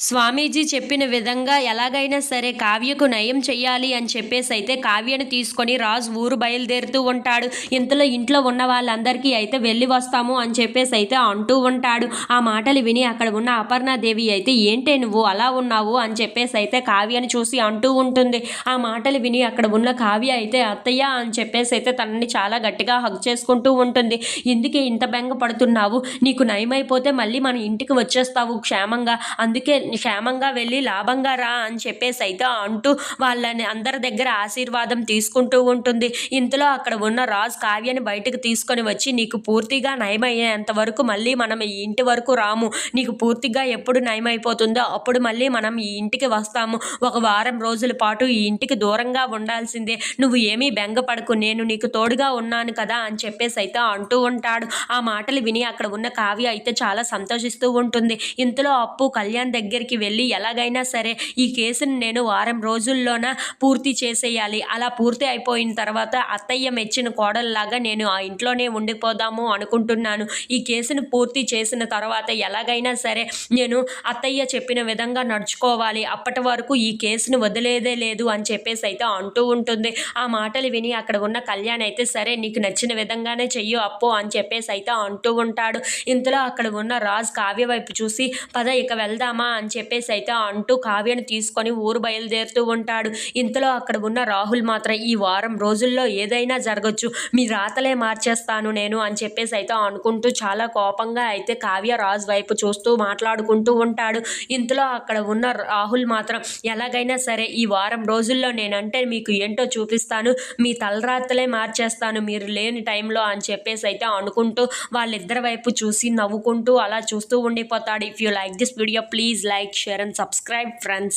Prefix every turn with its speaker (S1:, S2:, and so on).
S1: స్వామీజీ చెప్పిన విధంగా ఎలాగైనా సరే కావ్యకు నయం చెయ్యాలి అని చెప్పేసి అయితే కావ్యను తీసుకొని రాజు ఊరు బయలుదేరుతూ ఉంటాడు. ఇంతలో ఇంట్లో ఉన్న వాళ్ళందరికీ అయితే వెళ్ళి వస్తాము అని చెప్పేసి అయితే అంటూ ఉంటాడు. ఆ మాటలు విని అక్కడ ఉన్న అపర్ణాదేవి అయితే ఏంటే నువ్వు అలా ఉన్నావు? అని చెప్పేసి అయితే కావ్యను చూసి అంటూ ఉంటుంది. ఆ మాటలు విని అక్కడ ఉన్న కావ్య అయితే అత్తయ్య అని చెప్పేసి అయితే తనని చాలా గట్టిగా హగ్ చేసుకుంటూ ఉంటుంది. ఎందుకే ఇంత బెంగ పడుతున్నావు నీకు నయమైపోతే మళ్ళీ మన ఇంటికి వచ్చేస్తావు క్షేమంగా. అందుకే క్షేమంగా వెళ్ళి లాభంగా రా అని చెప్పేసి అయితే అంటూ వాళ్ళని అందరి దగ్గర ఆశీర్వాదం తీసుకుంటూ ఉంటుంది. ఇంతలో అక్కడ ఉన్న రాజు కావ్యని బయటకు తీసుకొని వచ్చి నీకు పూర్తిగా నయమయ్యేంత వరకు మళ్ళీ మనం ఈ ఇంటి వరకు రాము. నీకు పూర్తిగా ఎప్పుడు నయమైపోతుందో అప్పుడు మళ్ళీ మనం ఈ ఇంటికి వస్తాము. ఒక వారం రోజుల పాటు ఈ ఇంటికి దూరంగా ఉండాల్సిందే. నువ్వు ఏమీ బెంగపడకు. నేను నీకు తోడుగా ఉన్నాను కదా అని చెప్పేసి అయితే అంటూ ఉంటాడు. ఆ మాటలు విని అక్కడ ఉన్న కావ్య అయితే చాలా సంతోషిస్తూ ఉంటుంది. ఇంతలో అప్పు కళ్యాణ్ దగ్గర దగ్గరికి వెళ్ళి ఎలాగైనా సరే ఈ కేసుని నేను వారం రోజుల్లోన పూర్తి చేసేయాలి. అలా పూర్తి అయిపోయిన తర్వాత అత్తయ్య మెచ్చిన కోడల్లాగా నేను ఆ ఇంట్లోనే ఉండిపోదాము అనుకుంటున్నాను. ఈ కేసును పూర్తి చేసిన తర్వాత ఎలాగైనా సరే నేను అత్తయ్య చెప్పిన విధంగా నడుచుకోవాలి. అప్పటి వరకు ఈ కేసును వదిలేదే లేదు అని చెప్పేసి అయితే అంటూ ఉంటుంది. ఆ మాటలు విని అక్కడ ఉన్న కళ్యాణ్ అయితే సరే నీకు నచ్చిన విధంగానే చెయ్యు అప్పు అని చెప్పేసి అయితే అంటూ ఉంటాడు. ఇంతలో అక్కడ ఉన్న రాజ్ కావ్య వైపు చూసి పద ఇక వెళ్దామా అని చెప్పేసి అయితే అంటూ కావ్యను తీసుకొని ఊరు బయలుదేరుతూ ఉంటాడు. ఇంతలో అక్కడ ఉన్న రాహుల్ మాత్రం ఈ వారం రోజుల్లో ఏదైనా జరగచ్చు. మీ రాతలే మార్చేస్తాను నేను అని చెప్పేసి అయితే అనుకుంటూ చాలా కోపంగా అయితే కావ్య రాజు వైపు చూస్తూ మాట్లాడుకుంటూ ఉంటాడు. ఇంతలో అక్కడ ఉన్న రాహుల్ మాత్రం ఎలాగైనా సరే ఈ వారం రోజుల్లో నేనంటే మీకు ఏంటో చూపిస్తాను. మీ తలరాతలే మార్చేస్తాను. మీరు లేని టైంలో అని చెప్పేసి అయితే అనుకుంటూ వాళ్ళిద్దరి వైపు చూసి నవ్వుకుంటూ అలా చూస్తూ ఉండిపోతాడు. If you like this video please like share and subscribe friends.